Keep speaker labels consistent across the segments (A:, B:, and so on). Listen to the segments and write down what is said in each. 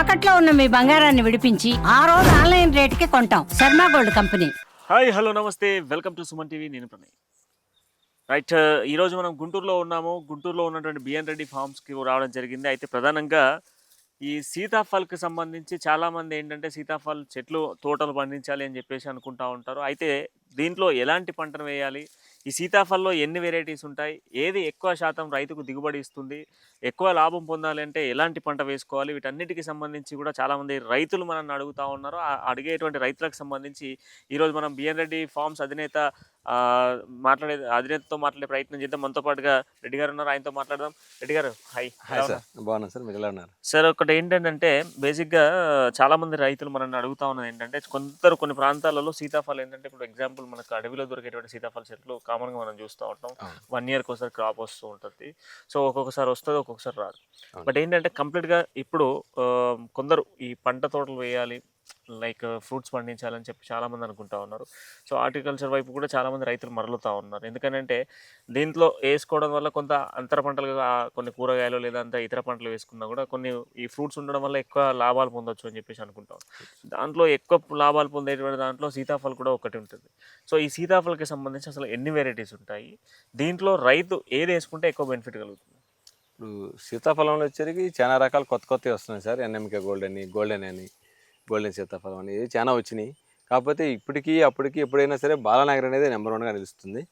A: తాకట్లో ఉన్న మీ బంగారాన్ని విడిపించి ఆ రోజు ఆన్లైన్ రేటుకి కొంటాం. Sharma gold company.
B: Hi hello నమస్తే. Welcome to Suman TV. నేను ప్రణయ్. రైట్ ఈరోజు మనం గుంటూరులో ఉన్నాము. గుంటూరులో ఉన్నటువంటి బిఎన్ రెడ్డి ఫార్మ్స్కి రావడం జరిగింది. అయితే ప్రధానంగా ఈ సీతాఫల్కి సంబంధించి చాలామంది ఏంటంటే సీతాఫల్ చెట్లు తోటలు పండించాలి అని చెప్పేసి అనుకుంటా ఉంటారు. అయితే దీంట్లో ఎలాంటి పంటను వేయాలి? ఈ సీతాఫల్లో ఎన్ని వెరైటీస్ ఉంటాయి? ఏది ఎక్కువ శాతం రైతుకు దిగుబడి ఇస్తుంది? ఎక్కువ లాభం పొందాలి అంటే ఎలాంటి పంట వేసుకోవాలి? వీటన్నిటికి సంబంధించి కూడా చాలామంది రైతులు మనల్ని అడుగుతూ ఉన్నారు. అడిగేటువంటి రైతులకు సంబంధించి ఈరోజు మనం బిఎన్ రెడ్డి ఫార్మ్స్ అధినేత మాట్లాడే అధినేతతో మాట్లాడే ప్రయత్నం చేద్దాం. మనతో పాటుగా రెడ్డి గారు ఉన్నారు. ఆయనతో మాట్లాడదాం. రెడ్డి గారు హై
C: హాయ్ సార్. బాగున్నాను సార్. మీరు ఎలా ఉన్నారు?
B: సార్ ఒకటి ఏంటంటే బేసిక్గా చాలా మంది రైతులు మనల్ని అడుగుతా ఉన్నది ఏంటంటే కొందరు కొన్ని ప్రాంతాలలో సీతాఫలం ఏంటంటే ఇప్పుడు ఎగ్జాంపుల్ మనకు అడవిలో దొరికేటువంటి సీతాఫల చెట్లు కామన్గా మనం చూస్తూ ఉంటాం. వన్ ఇయర్కి ఒకసారి క్రాప్ వస్తూ ఉంటుంది. సో ఒక్కొక్కసారి వస్తుంది ఒక్కొక్కసారి రాదు. బట్ ఏంటంటే కంప్లీట్గా ఇప్పుడు కొందరు ఈ పంట తోటలు వేయాలి లైక్ ఫ్రూట్స్ పండించాలని చెప్పి చాలామంది అనుకుంటా ఉన్నారు. సో హార్టికల్చర్ వైపు కూడా చాలామంది రైతులు మరలుతూ ఉన్నారు. ఎందుకంటే దీంట్లో వేసుకోవడం వల్ల కొంత అంతర పంటలుగా కొన్ని కూరగాయలు లేదా అంత ఇతర పంటలు వేసుకున్నా కూడా కొన్ని ఈ ఫ్రూట్స్ ఉండడం వల్ల ఎక్కువ లాభాలు పొందొచ్చు అని చెప్పేసి అనుకుంటాం దాంట్లో ఎక్కువ లాభాలు పొందేటువంటి దాంట్లో సీతాఫల్ కూడా ఒకటి ఉంటుంది. సో ఈ సీతాఫల్కి సంబంధించి అసలు ఎన్ని వెరైటీస్ ఉంటాయి? దీంట్లో రైతు ఏది వేసుకుంటే ఎక్కువ బెనిఫిట్ కలుగుతుంది?
C: ఇప్పుడు సీతాఫలంలో వచ్చేసరికి చాలా రకాల కొత్త కొత్తవి వస్తున్నాయి సార్. ఎన్ఎంకే గోల్డ్ అని గోల్డెన్ అని గోల్డెన్ సీతాఫలం అని ఇది చాలా వచ్చినాయి. కాకపోతే ఇప్పటికీ అప్పటికి ఎప్పుడైనా సరే బాలనగర్ అనేది నెంబర్ వన్గా నిలుస్తుంది.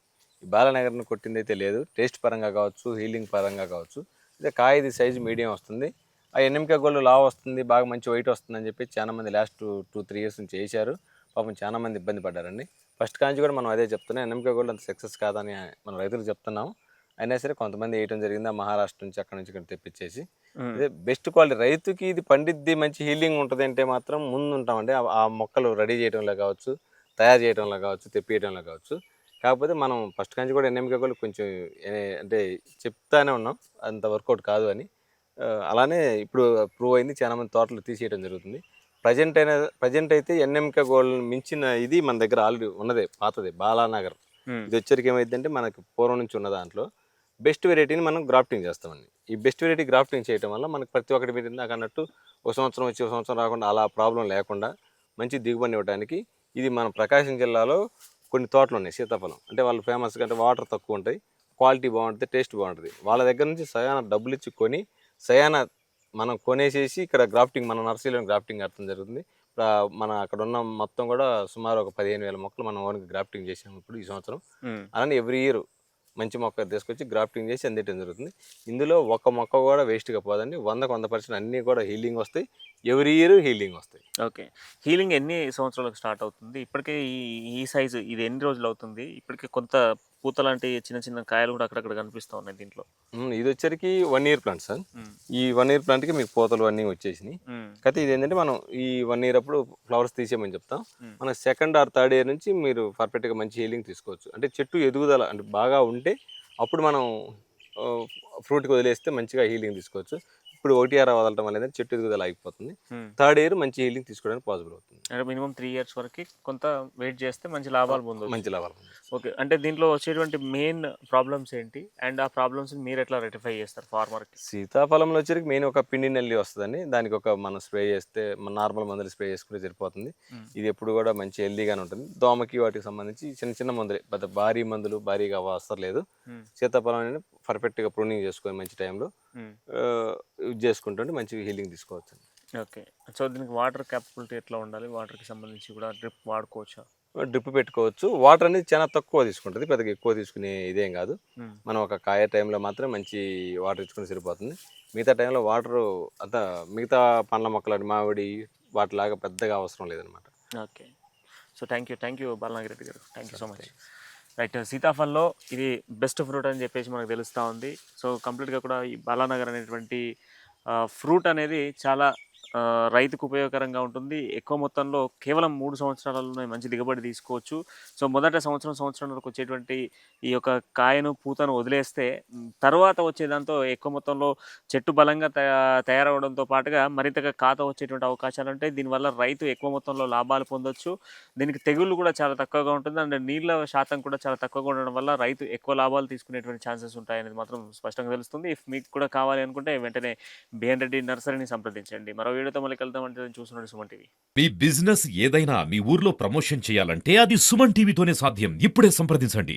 C: ఈ బాలనగర్ని కొట్టింది అయితే లేదు. టేస్ట్ పరంగా కావచ్చు హీలింగ్ పరంగా కావచ్చు అయితే కాయది సైజు మీడియం వస్తుంది. ఆ ఎన్ఎంకే గోల్డ్ లావ్ వస్తుంది బాగా మంచి వెయిట్ వస్తుందని చెప్పి చాలా మంది లాస్ట్ టూ త్రీ ఇయర్స్ నుంచి చేశారు. పాపం చాలా మంది ఇబ్బంది పడ్డారండి. ఫస్ట్ కాంచి కూడా మనం అదే చెప్తున్నాం ఎన్ఎంకే గోల్డ్ అంత సక్సెస్ కాదని మనం రైతులకు చెప్తున్నాం. అయినా సరే కొంతమంది వేయటం జరిగింది. ఆ మహారాష్ట్ర నుంచి అక్కడ నుంచి ఇక్కడ తెప్పించేసి. అదే బెస్ట్ క్వాలిటీ రైతుకి ఇది పండిద్ది మంచి హీలింగ్ ఉంటుంది అంటే మాత్రం ముందు ఉంటామండి. ఆ- మొక్కలు రెడీ చేయడంలో కావచ్చు తయారు చేయడంలో కావచ్చు తెప్పియడంలో కావచ్చు. కాకపోతే మనం ఫస్ట్ నుంచి కూడా ఎన్ఎంకే కొంచెం అంటే చెప్తానే ఉన్నాం. అంత వర్కౌట్ కాదు అని. అలానే ఇప్పుడు ప్రూవ్ అయింది. చాలా మంది తోటలు తీసేయడం జరుగుతుంది. ప్రజెంట్ అయిన ప్రజెంట్ అయితే ఎన్ఎంకే గోల్డ్ మించిన ఇది మన దగ్గర ఆల్రెడీ ఉన్నదే పాతది బాలానగర్. ఇది వచ్చరికి ఏమైందంటే మనకి పూర్వం నుంచి ఉన్న దాంట్లో బెస్ట్ వెరైటీని మనం గ్రాఫ్టింగ్ చేస్తామండి. ఈ బెస్ట్ వెరైటీ గ్రాఫ్టింగ్ చేయడం వల్ల మనకి ప్రతి ఒక్కటి మీరు ఇందాక అన్నట్టు ఒక సంవత్సరం వచ్చి ఒక సంవత్సరం రాకుండా అలా ప్రాబ్లం లేకుండా మంచి దిగుబడి ఇవ్వడానికి ఇది మన ప్రకాశం జిల్లాలో కొన్ని తోటలు ఉన్నాయి సీతాఫలం. అంటే వాళ్ళు ఫేమస్గా అంటే వాటర్ తక్కువ ఉంటాయి క్వాలిటీ బాగుంటుంది టేస్ట్ బాగుంటుంది. వాళ్ళ దగ్గర నుంచి సయాన డబ్బులు ఇచ్చి కొని సయాన మనం కొనేసేసి ఇక్కడ గ్రాఫ్టింగ్ మన నర్సరీలో గ్రాఫ్టింగ్ అర్థం జరుగుతుంది. మన అక్కడ ఉన్న మొత్తం కూడా సుమారు ఒక పదిహేను వేల మొక్కలు మనం ఓన్గా గ్రాఫ్టింగ్ చేసాము ఇప్పుడు ఈ సంవత్సరం. అలానే ఎవ్రీ ఇయర్ మంచి మొక్క తీసుకొచ్చి గ్రాఫ్టింగ్ చేసి అందేయడం జరుగుతుంది. ఇందులో ఒక మొక్క కూడా వేస్ట్గా పోదండి. వందకు వంద పర్సెంట్ అన్నీ కూడా హీలింగ్ వస్తాయి. ఎవ్రీ ఇయర్ హీలింగ్ వస్తాయి.
B: ఓకే. హీలింగ్ ఎన్ని సంవత్సరాలకు స్టార్ట్ అవుతుంది? ఇప్పటికే ఈ ఈ సైజు ఇది ఎన్ని రోజులు అవుతుంది? ఇప్పటికే కొంత పూత లాంటి చిన్న చిన్న కాయలు కూడా అక్కడక్కడ కనిపిస్తూ ఉన్నాయి దీంట్లో.
C: ఇది వచ్చరికి వన్ ఇయర్ ప్లాంట్ సార్. ఈ వన్ ఇయర్ ప్లాంట్కి మీకు పూతలు అన్నీ వచ్చేసినాయి. కాకపోతే ఇది ఏంటంటే మనం ఈ వన్ ఇయర్ అప్పుడు ఫ్లవర్స్ తీసేయమని చెప్తాం. మన సెకండ్ ఆర్ థర్డ్ ఇయర్ నుంచి మీరు పర్ఫెక్ట్గా మంచి హీలింగ్ తీసుకోవచ్చు. అంటే చెట్టు ఎదుగుదల అంటే బాగా ఉంటే అప్పుడు మనం ఫ్రూట్కి వదిలేస్తే మంచిగా హీలింగ్ తీసుకోవచ్చు. ఇప్పుడు ఒకటి ఆర్ వదలటం వల్ల చెట్టు ఎదుగుదల ఆగిపోతుంది. థర్డ్ ఇయర్ మంచి హీలింగ్ తీసుకోవడానికి పాసిబుల్ అవుతుంది.
B: అంటే మినిమం త్రీ ఇయర్స్ వరకు కొంత వెయిట్ చేస్తే మంచి లాభాలు పొందవచ్చు
C: మంచి లాభాలు
B: ఓకే. అంటే దీంట్లో వచ్చేటువంటి మెయిన్ ప్రాబ్లమ్స్ ఏంటి? అండ్ ఆ ప్రాబ్లమ్స్ మీరు ఎట్లా రెటిఫై చేస్తారు ఫార్మర్కి?
C: సీతాఫలంలో వచ్చరికి మెయిన్ ఒక పిండి నల్లి వస్తుందండి. దానికి ఒక మనం స్ప్రే చేస్తే మన నార్మల్ మందులు స్ప్రే చేసుకుంటే సరిపోతుంది. ఇది ఎప్పుడు కూడా మంచి హెల్దీగానే ఉంటుంది. దోమకి వాటికి సంబంధించి చిన్న చిన్న మందులే. పెద్ద భారీ మందులు భారీగా అవసరం లేదు. సీతాఫలం అనేది పర్ఫెక్ట్గా ప్రూనింగ్ చేసుకొని మంచి టైంలో. యూజ్ చేసుకుంటుంటే మంచి హీలింగ్ తీసుకోవచ్చు
B: ఓకే. సో దీనికి వాటర్ క్యాపబిలిటీ ఎట్లా ఉండాలి? వాటర్కి సంబంధించి కూడా డ్రిప్ వాడుకోవచ్చా?
C: డ్రిప్ పెట్టుకోవచ్చు. వాటర్ అనేది చాలా తక్కువ తీసుకుంటుంది. పెద్దగా ఎక్కువ తీసుకునే ఇదేం కాదు. మనం ఒక కాయ టైంలో మాత్రం మంచి వాటర్ ఇచ్చుకుని సరిపోతుంది. మిగతా టైంలో వాటర్ అంత మిగతా పండ్ల మొక్కలు మామిడి వాటిలాగా పెద్దగా అవసరం లేదనమాట.
B: Okay. So thank you thank you Balanagireddy గారు. Thank you so much. Right సీతాఫల్లో ఇది బెస్ట్ ఫ్రూట్ అని చెప్పేసి మనకు తెలుస్తూ ఉంది. సో కంప్లీట్గా కూడా ఈ బాలానగర్ అనేటువంటి ఫ్రూట్ అనేది చాలా రైతుకు ఉపయోగకరంగా ఉంటుంది. ఎక్కువ మొత్తంలో కేవలం మూడు సంవత్సరాలలోనే మంచి దిగుబడి తీసుకోవచ్చు. సో మొదట సంవత్సరం సంవత్సరంలోకి వచ్చేటువంటి ఈ యొక్క కాయను పూతను వదిలేస్తే తర్వాత వచ్చే దాంతో ఎక్కువ మొత్తంలో చెట్టు బలంగా తయారవడంతో పాటుగా మరింతగా కాత వచ్చేటువంటి అవకాశాలు ఉంటాయి. దీనివల్ల రైతు ఎక్కువ మొత్తంలో లాభాలు పొందొచ్చు. దీనికి తెగుళ్ళు కూడా చాలా తక్కువగా ఉంటుంది. అండ్ నీళ్ళ శాతం కూడా చాలా తక్కువగా ఉండడం వల్ల రైతు ఎక్కువ లాభాలు తీసుకునేటువంటి ఛాన్సెస్ ఉంటాయి అనేది మాత్రం స్పష్టంగా తెలుస్తుంది. ఇఫ్ మీకు కూడా కావాలి అనుకుంటే వెంటనే బిఎన్ రెడ్డి నర్సరీని సంప్రదించండి. మరో వీడియోతో మళ్ళీ కలుద్దాం అంటే చూస్తున్నాడు సుమన్ టీవీ.
D: మీ బిజినెస్ ఏదైనా మీ ఊర్లో ప్రమోషన్ చేయాలంటే అది సుమన్ టీవీతోనే సాధ్యం. ఇప్పుడే సంప్రదించండి.